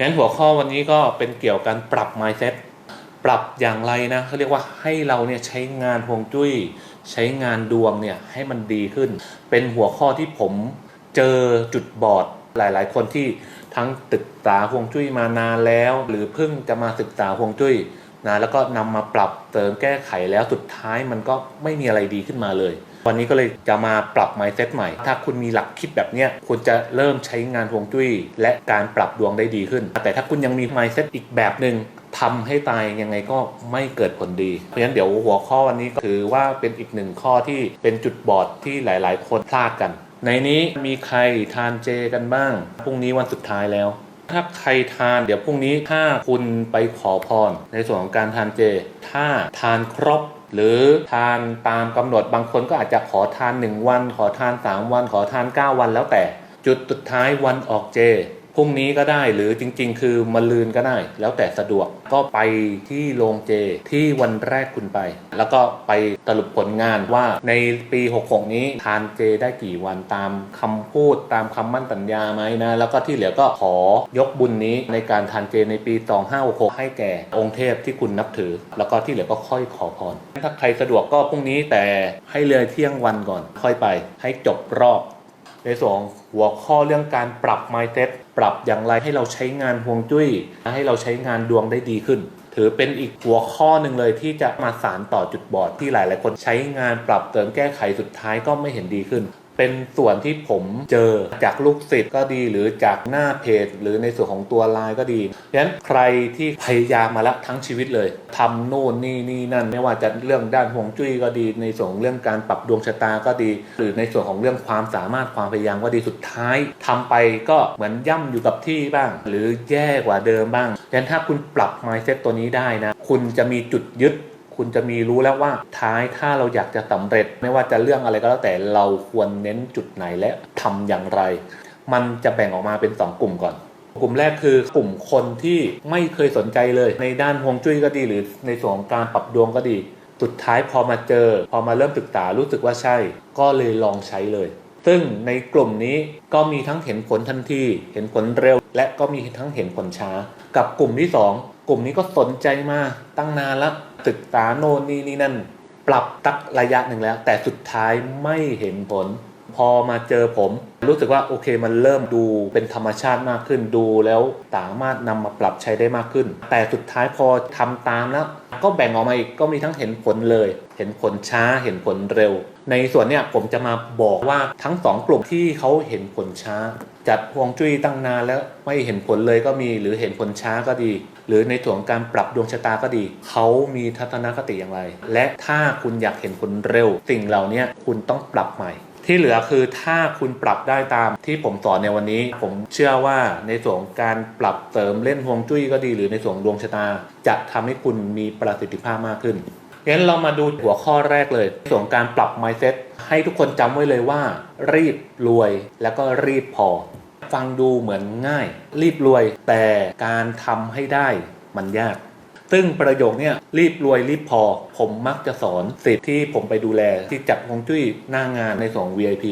งั้นหัวข้อวันนี้ก็เป็นเกี่ยวกับการปรับ mindset ปรับอย่างไรนะเขาเรียกว่าให้เราเนี่ยใช้งานฮวงจุ้ย ใช้งานดวงเนี่ยให้มันดีขึ้น เป็นหัวข้อที่ผมเจอจุดบอดหลาย ๆ คนที่ทั้งศึกษาฮวงจุ้ยมานานแล้ว หรือเพิ่งจะมาศึกษาฮวงจุ้ยนะแล้วก็นำมาปรับเติมแก้ไขแล้วสุดท้ายมันก็ไม่มีอะไรดีขึ้นมาเลย วันนี้ก็เลยจะมาปรับ mindset ใหม่ ถ้าคุณมีหลักคิดแบบเนี้ยคุณจะเริ่มใช้งานฮวงจุ้ย และการปรับดวงได้ดีขึ้น แต่ถ้าคุณยังมี mindset อีกแบบหนึ่งทำให้ตายยังไงก็ไม่เกิดผลดี เพราะฉะนั้นเดี๋ยวหัวข้อวันนี้ก็ถือว่าเป็นอีกหนึ่งข้อที่เป็นจุดบอดที่หลาย ๆ คนพลาดกัน ในนี้มีใครทานเจกันบ้างพรุ่งนี้วันสุดท้ายแล้ว ถ้าใครทานเดี๋ยวพรุ่งนี้ถ้าคุณไปขอพร ในส่วนของการทานเจ ถ้าทานครบหรือทานตามกำหนดบางคนก็อาจจะขอทาน 1 วัน ขอทาน 3 วัน ขอทาน 9 วันแล้วแต่ จุดสุดท้ายวันออกเจ รุ่งนี้ก็ได้หรือจริง ๆ คือมะลืนก็ได้ แล้วแต่สะดวกก็ไปที่โรงเจที่วันแรกคุณไป แล้วก็ไปสรุปผลงานว่าในปี 66 นี้ทานเจได้กี่วันตามคำพูดตามคำมั่นสัญญาไหมนะ แล้วก็ที่เหลือก็ขอยกบุญนี้ในการทานเจในปี 2566 ให้แก่องค์เทพที่คุณนับถือ แล้วก็ที่เหลือก็ค่อยขอพรถ้าใครสะดวกก็พรุ่งนี้แต่ให้เลยเที่ยงวันก่อน ค่อยไปให้จบรอบ ในส่วนของหัวข้อเรื่องการปรับ mindset ปรับอย่างไรให้เราใช้งานฮวงจุ้ย ให้เราใช้งานดวงได้ดีขึ้น ถือเป็นอีกหัวข้อหนึ่งเลยที่จะมาสารต่อจุดบอดที่หลาย ๆ คนใช้งานปรับเติมแก้ไขสุดท้ายก็ไม่เห็นดีขึ้น เป็นส่วนที่ผมเจอจากลูกศิษย์ก็ดีหรือจากหน้าเพจ หรือในส่วนของตัวไลน์ก็ดีฉะนั้นใครที่พยายามมาแล้วทั้งชีวิตเลยทำโน่นนี่นี่นั่น ไม่ว่าจะเรื่องด้านฮวงจุ้ยก็ดี ในส่วนของเรื่องการปรับดวงชะตาก็ดี หรือในส่วนของเรื่องความสามารถความพยายามก็ดีสุดท้ายทำไปก็เหมือนย่ำอยู่กับที่บ้าง หรือแย่กว่าเดิมบ้างฉะนั้นถ้าคุณปรับ mindset ตัวนี้ได้นะ คุณจะมีจุดยึด คุณจะมีรู้แล้วว่าท้ายถ้าเราอยากจะสำเร็จ ไม่ว่าจะเรื่องอะไรก็แล้วแต่เราควรเน้นจุดไหนและทำอย่างไร มันจะแบ่งออกมาเป็น 2 กลุ่มก่อน กลุ่มแรกคือกลุ่มคนที่ไม่เคยสนใจเลย ในด้านฮวงจุ้ยก็ดี หรือในส่วนของการปรับดวงก็ดี สุดท้ายพอมาเจอ พอมาเริ่มศึกษารู้สึกว่าใช่ ก็เลยลองใช้เลยซึ่งในกลุ่มนี้ก็มีทั้งเห็นผลทันที เห็นผลเร็ว และก็มีทั้งเห็นผลช้า กับกลุ่มที่ 2 กลุ่มนี้ก็สนใจมาตั้งนานแล้วศึกษาโน่นนี่นี่นั่น ปรับตักระยะหนึ่งแล้ว แต่สุดท้ายไม่เห็นผล พอมาเจอผม รู้สึกว่าโอเคมันเริ่มดูเป็นธรรมชาติมากขึ้นดูแล้วสามารถนำมาปรับใช้ได้มากขึ้น แต่สุดท้ายพอทำตามแล้วก็แบ่งออกมาอีกก็มีทั้งเห็นผลเลย เห็นผลช้าเห็นผลเร็ว ในส่วนเนี้ยผมจะมาบอกว่าทั้งสองกลุ่มที่เขาเห็นผลช้า จัดฮวงจุ้ยตั้งนานแล้วไม่เห็นผลเลยก็มี หรือเห็นผลช้าก็ดี หรือในส่วนของการปรับดวงชะตาก็ดี เขามีทัศนคติอย่างไร และถ้าคุณอยากเห็นผลเร็ว สิ่งเหล่านี้คุณต้องปรับใหม่ ที่เหลือคือถ้าคุณปรับได้ตามที่ผมสอนในวันนี้ ผมเชื่อว่าในส่วนของการปรับเสริมเล่นฮวงจุ้ยก็ดี หรือในส่วนดวงชะตา จะทำให้คุณมีประสิทธิภาพมากขึ้น งั้นเรามาดูหัวข้อแรกเลยส่วนการปรับ mindset ให้ทุกคนจำไว้เลยว่า รีบรวยแล้วก็รีบพอ ฟังดูเหมือนง่าย รีบรวยแต่การทำให้ได้มันยาก ซึ่งประโยคเนี้ยรีบรวยรีบพอ ผมมักจะสอนสิทธิ์ที่ผมไปดูแลที่จัดฮวงจุ้ยหน้างานในส่วนของ VIP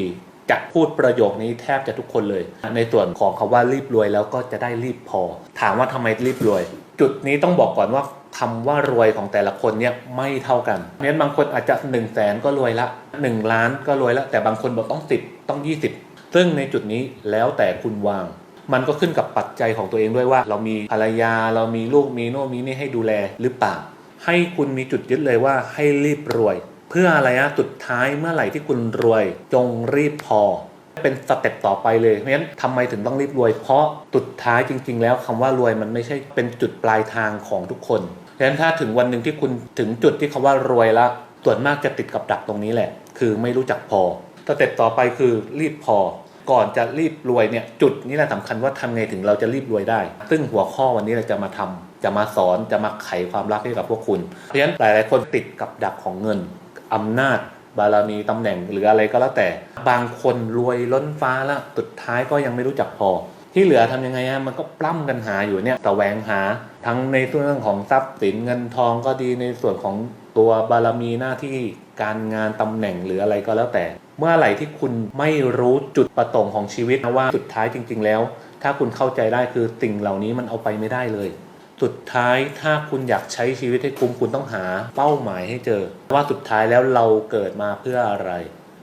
จะพูดประโยคนี้แทบจะทุกคนเลย ในส่วนของคาว่ารีบรวยแล้วก็จะได้รีบพอ ถามว่าทำไมรีบรวย จุดนี้ต้องบอกก่อนว่า คำว่ารวยของแต่ละคนเนี่ยไม่เท่ากันเพราะฉะนั้นบางคนอาจจะ1นึ่งแสนก็รวยละ 1 ล้านก็รวยละ แต่บางคนบอกต้อง 10 ต้อง 20 ซึ่งในจุดนี้แล้วแต่คุณวาง มันก็ขึ้นกับปัจจัยของตัวเองด้วยว่า เรามีภรรยาเรามีลูกมีโน่มีนี่ให้ดูแลหรือเปล่า ให้คุณมีจุดยึดเลยว่าให้รีบรวย เพื่ออะไรอะสุดท้ายเมื่อไหร่ที่คุณรวย จงรีบพอเป็นสเต็ปต่อไปเลย เพราะฉะนั้นทำไมถึงต้องรีบรวย เพราะสุดท้ายจริง ๆ แล้วคำว่ารวยมันไม่ใช่เป็นจุดปลายทางของทุกคน ฉะนั้นถ้าถึงวันหนึ่งที่คุณถึงจุดที่คำว่ารวยละส่วนมากจะติดกับดักตรงนี้แหละ คือไม่รู้จักพอสเต็ปต่อไปคือรีบพอ ก่อนจะรีบรวยเนี่ยจุดนี้แหละสำคัญว่าทำไงถึงเราจะรีบรวยได้ ซึ่งหัวข้อวันนี้เราจะมาทำจะมาสอนจะมาไขความรักให้กับพวกคุณ เพราะฉะนั้นหลายๆคนติดกับดักของเงินอำนาจ บารมีตำแหน่งหรืออะไรก็แล้วแต่ บางคนรวยล้นฟ้าแล้วสุดท้ายก็ยังไม่รู้จักพอ ที่เหลือทำยังไงฮะมันก็ปล้ำกันหาอยู่เนี่ยแต่แวงหาทั้งในเรื่องของทรัพย์สินเงินทองก็ดีในส่วนของตัวบารมีหน้าที่การงานตำแหน่งหรืออะไรก็แล้วแต่ เมื่อไหร่ที่คุณไม่รู้จุดประสงค์ของชีวิตนะว่าสุดท้ายจริง ๆ แล้ว ถ้าคุณเข้าใจได้คือสิ่งเหล่านี้มันเอาไปไม่ได้เลย สุดท้ายถ้าคุณอยากใช้ชีวิตให้คุ้มคุณต้องหาเป้าหมายให้เจอ ว่าสุดท้ายแล้วเราเกิดมาเพื่ออะไร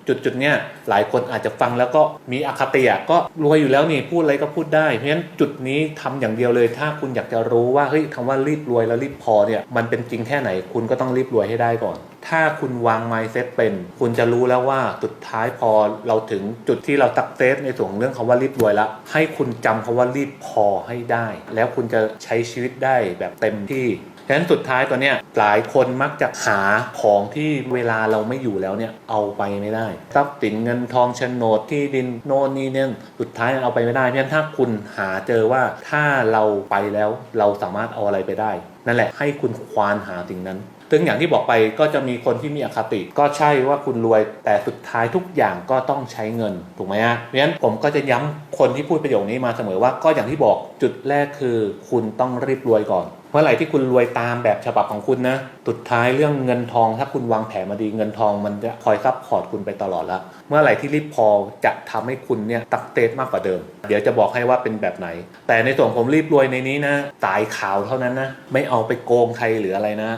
จุดจุดๆเนี้ยหลายคนอาจจะฟังแล้วก็มีอคติอะก็รวยอยู่แล้วนี่พูดอะไรก็พูดได้ เพราะฉะนั้นจุดนี้ทำอย่างเดียวเลย ถ้าคุณอยากจะรู้ว่าเฮ้ยคำว่ารีบรวยแล้วรีบพอเนี่ยมันเป็นจริงแค่ไหน คุณก็ต้องรีบรวยให้ได้ก่อน ถ้าคุณวาง mindset เป็น คุณจะรู้แล้วว่าสุดท้ายพอเราถึงจุดที่เราตักเซสในส่วนของเรื่องคำว่ารีบรวยแล้ว ให้คุณจำคำว่ารีบพอให้ได้ แล้วคุณจะใช้ชีวิตได้แบบเต็มที่ ฉะนั้นสุดท้ายตัวเนี้ยหลายคนมักจะหาของที่เวลาเราไม่อยู่แล้วเนี่ยเอาไปไม่ได้ทรัพย์สินเงินทองโฉนดที่ดินโน่นนี่เนี่ยสุดท้ายเอาไปไม่ได้เพราะฉะนั้นถ้าคุณหาเจอว่าถ้าเราไปแล้วเราสามารถเอาอะไรไปได้ นั่นแหละให้คุณควานหาสิ่งนั้นซึ่งอย่างที่บอกไปก็จะมีคนที่มีอคติ ก็ใช่ว่าคุณรวยแต่สุดท้ายทุกอย่างก็ต้องใช้เงินถูกไหมฮะเพราะฉะนั้นผมก็จะย้ำคนที่พูดประโยคนี้มาเสมอว่าก็อย่างที่บอกจุดแรกคือ คุณต้องรีบรวยก่อน มื่อไหร่ที่คุณรวยตามแบบฉบับของคุณนะสุดท้ายเรื่องเงินทอง ถ้าคุณวางแผนมาดีเงินทองมันจะคอยซับพอร์ตคุณไปตลอดละเมื่อไหร่ที่รีบพอจะทำให้คุณเนี่ยตักเตสมากกว่าเดิม เดี๋ยวจะบอกให้ว่าเป็นแบบไหน แต่ในส่วนผมรีบรวยในนี้นะสายขาวเท่านั้นนะไม่เอาไปโกงใครหรืออะไรนะ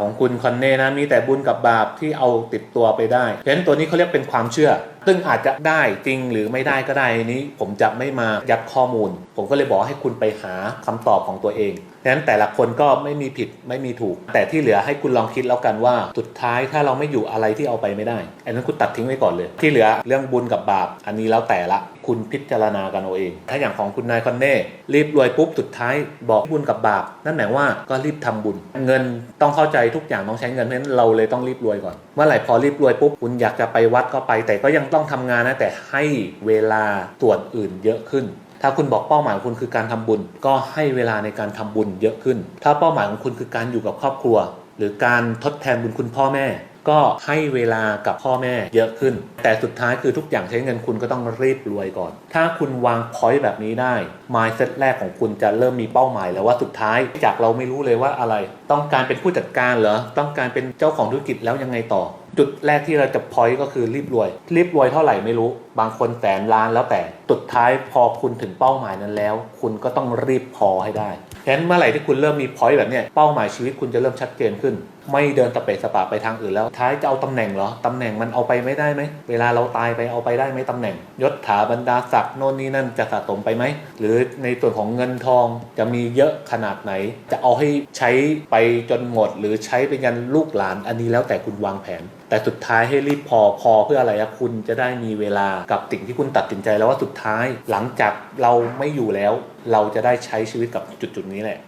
ของคุณคอนเน่นะมีแต่บุญกับบาปที่เอาติดตัวไปได้เพราะฉะนั้นตัวนี้เขาเรียกเป็นความเชื่อ ซึ่งอาจจะได้จริงหรือไม่ได้ก็ได้นี้ ผมจะไม่มายัดข้อมูล ผมก็เลยบอกให้คุณไปหาคำตอบของตัวเองฉะนั้นแต่ละคนก็ไม่มีผิดไม่มีถูก แต่ที่เหลือให้คุณลองคิดแล้วกันว่าสุดท้ายถ้าเราไม่อยู่อะไรที่เอาไปไม่ได้อันนั้นคุณตัดทิ้งไว้ก่อนเลย ที่เหลือเรื่องบุญกับบาป อันนี้แล้วแต่ละคุณพิจารณากันเอาเอง ถ้าอย่างของคุณนายคอนเน่รีบรวยปุ๊บสุดท้ายบอกบุญกับบาป นั่นหมายว่าก็รีบทำบุญ เงินต้องเข้าใจทุกอย่างต้องใช้เงินเพราะฉะนั้นเราเลยต้องรีบรวยก่อน เมื่อไหร่พอรีบรวยปุ๊บคุณอยากจะไปวัดก็ไปแต่ก็ยังตต้องทำงานนะแต่ให้เวลาส่วนอื่นเยอะขึ้น ถ้าคุณบอกเป้าหมายของคุณคือการทำบุญ ก็ให้เวลาในการทำบุญเยอะขึ้น ถ้าเป้าหมายของคุณคือการอยู่กับครอบครัว หรือการทดแทนบุญคุณพ่อแม่ ก็ให้เวลากับพ่อแม่เยอะขึ้น แต่สุดท้ายคือทุกอย่างใช้เงินคุณก็ต้องรีบรวยก่อน ถ้าคุณวางพอยต์แบบนี้ได้ mindset แรกของคุณจะเริ่มมีเป้าหมายแล้วว่าสุดท้ายจากเราไม่รู้เลยว่าอะไร ต้องการเป็นผู้จัดการเหรอต้องการเป็นเจ้าของธุรกิจแล้วยังไงต่อ จุดแรกที่เราจะพอยต์ก็คือรีบรวย รีบรวยเท่าไหร่ไม่รู้ บางคนแสนล้านแล้วแต่สุดท้ายพอคุณถึงเป้าหมายนั้นแล้ว คุณก็ต้องรีบพอให้ได้ฉะนั้นเมื่อไหร่ที่คุณเริ่มมีพอยต์แบบเนี้ยเป้าหมายชีวิตคุณจะเริ่มชัดเจนขึ้น ไม่เดินตะเปะสปะไปทางอื่นแล้วท้ายจะเอาตำแหน่งเหรอตำแหน่งมันเอาไปไม่ได้ไหมเวลาเราตายไปเอาไปได้ไหมตำแหน่ง ยศถาบรรดาศักดิ์โน่นนี่นั่นจะสะสมไปไหมหรือในส่วนของเงินทองจะมีเยอะขนาดไหน จะเอาให้ใช้ไปจนหมด หรือใช้เป็นยันลูกหลานอันนี้แล้วแต่คุณวางแผน แต่สุดท้ายให้รีบพอพอเพื่ออะไรคุณจะได้มีเวลากับสิ่งที่คุณตัดสินใจแล้วว่าสุดท้าย หลังจากเราไม่อยู่แล้ว เราจะได้ใช้ชีวิตกับจุดๆนี้แหละ